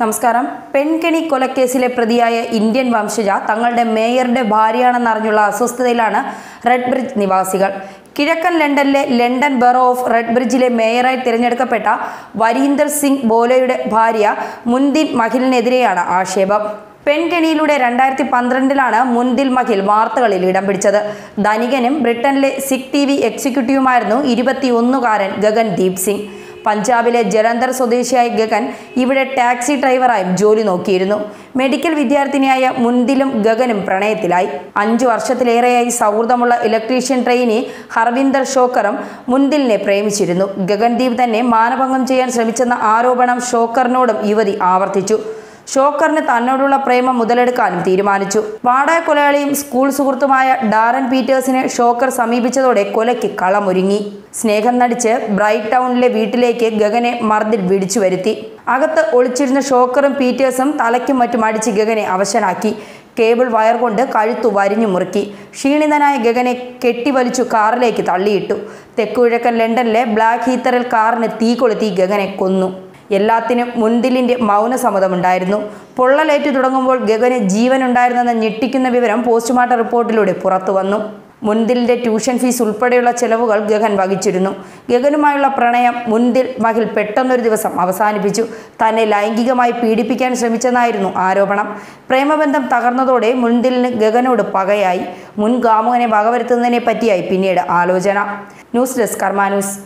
നമസ്കാരം. പെൺകെണി കൊലക്കേസിലെ പ്രതിയായ ഇന്ത്യൻ വംശജ തങ്ങളുടെ മേയറുടെ ഭാര്യയാണെന്നറിഞ്ഞുള്ള അസ്വസ്ഥതയിലാണ് റെഡ് ബ്രിഡ്ജ് നിവാസികൾ. കിഴക്കൻ ലണ്ടനിലെ ലണ്ടൻ ബറോ ഓഫ് റെഡ് ബ്രിഡ്ജിലെ മേയറായി തിരഞ്ഞെടുക്കപ്പെട്ട വരീന്ദർ സിംഗ് ബോലയുടെ ഭാര്യ മുൻദിൻ മഹിലിനെതിരെയാണ് ആക്ഷേപം. പെൺകെണിയിലൂടെ രണ്ടായിരത്തി പന്ത്രണ്ടിലാണ് മുൻദിൽ മഹിൽ വാർത്തകളിൽ ഇടം പിടിച്ചത്. ധനികനും ബ്രിട്ടനിലെ സിഖ് ടി വി എക്സിക്യൂട്ടീവുമായിരുന്നു ഇരുപത്തിയൊന്നുകാരൻ ഗഗൻദീപ് സിംഗ്. പഞ്ചാബിലെ ജലന്ധർ സ്വദേശിയായ ഗഗൻ ഇവിടെ ടാക്സി ഡ്രൈവറായും ജോലി നോക്കിയിരുന്നു. മെഡിക്കൽ വിദ്യാർത്ഥിനിയായ മുൻതിലും ഗഗനും പ്രണയത്തിലായി. അഞ്ചു വർഷത്തിലേറെയായി സൗഹൃദമുള്ള ഇലക്ട്രീഷ്യൻ ട്രെയിനി ഹർവിന്ദർ ഷോക്കറും മുൻതിലിനെ പ്രേമിച്ചിരുന്നു. ഗഗൻദീപ് തന്നെ മാനഭംഗം ചെയ്യാൻ ശ്രമിച്ചെന്ന ആരോപണം ഷോക്കറിനോടും യുവതി ആവർത്തിച്ചു. ഷോക്കറിന് തന്നോടുള്ള പ്രേമം മുതലെടുക്കാനും തീരുമാനിച്ചു. വാടക കൊലയാളിയും സ്കൂൾ സുഹൃത്തുമായ ഡാരൻ പീറ്റേഴ്സിനെ ഷോക്കർ സമീപിച്ചതോടെ കൊലയ്ക്ക് കളമൊരുങ്ങി. സ്നേഹം നടിച്ച് ബ്രൈറ്റ് ടൗണിലെ വീട്ടിലേക്ക് ഗഗനെ മർദ്ദിൽ വിളിച്ചു വരുത്തി. അകത്ത് ഒളിച്ചിരുന്ന ഷോക്കറും പീറ്റേഴ്സും തലയ്ക്കും മറ്റും അടിച്ച് ഗഗനെ അവശനാക്കി. കേബിൾ വയർ കൊണ്ട് കഴുത്തു വരിഞ്ഞു മുറുക്കി. ക്ഷീണിതനായ ഗഗനെ കെട്ടിവലിച്ചു കാറിലേക്ക് തള്ളിയിട്ടു. തെക്കുകിഴക്കൻ ലണ്ടനിലെ ബ്ലാക്ക് ഹീത്തറിൽ കാറിന് തീ കൊളുത്തി ഗഗനെ കൊന്നു. എല്ലാത്തിനും മൗന മൗനസമ്മതമുണ്ടായിരുന്നു. പൊള്ളലേറ്റു തുടങ്ങുമ്പോൾ ഗഗന് ജീവനുണ്ടായിരുന്നെന്ന ഞെട്ടിക്കുന്ന വിവരം പോസ്റ്റ്മോർട്ടം റിപ്പോർട്ടിലൂടെ പുറത്തു വന്നു മുൻതിലിന്റെ ട്യൂഷൻ ഫീസ് ഉൾപ്പെടെയുള്ള ചെലവുകൾ ഗഗൻ വഹിച്ചിരുന്നു. ഗഗനുമായുള്ള പ്രണയം മുൻതിൽ മഹിൽ പെട്ടെന്നൊരു ദിവസം അവസാനിപ്പിച്ചു. തന്നെ ലൈംഗികമായി പീഡിപ്പിക്കാൻ ശ്രമിച്ചെന്നായിരുന്നു ആരോപണം. പ്രേമബന്ധം തകർന്നതോടെ മുൻതിലിന് ഗഗനോട് പകയായി. മുൻ കാമുകനെ വകവരുത്തുന്നതിനെ പറ്റിയായി പിന്നീട് ആലോചന. News desk Karma news.